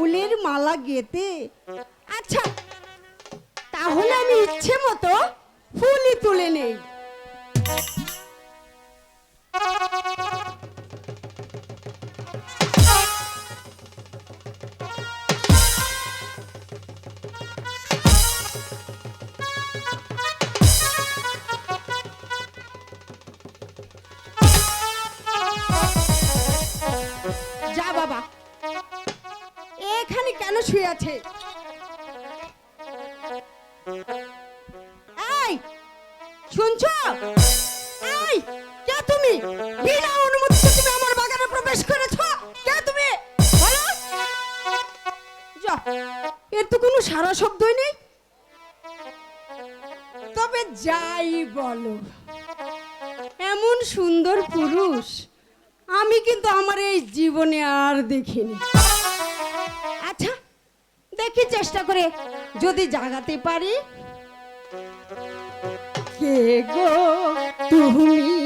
ফুলের মালা গেতে আচ্ছা তাহলে আমি ইচ্ছে মতো ফুলই তুলে নেই। এখানে কেন শুয়ে আছে? এই, শুনছ? এই, কে তুমি? বিনা অনুমতিতে তুমি আমার বাগানে প্রবেশ করেছ? কে তুমি? বলো। যা, এর তো কোনো সারা শব্দই নেই। তবে যাই বলো, এমন সুন্দর পুরুষ আমি কিন্তু আমার এই জীবনে আর দেখিনি। দেখি চেষ্টা করে যদি জাগাতে পারি। কে গো তুমি?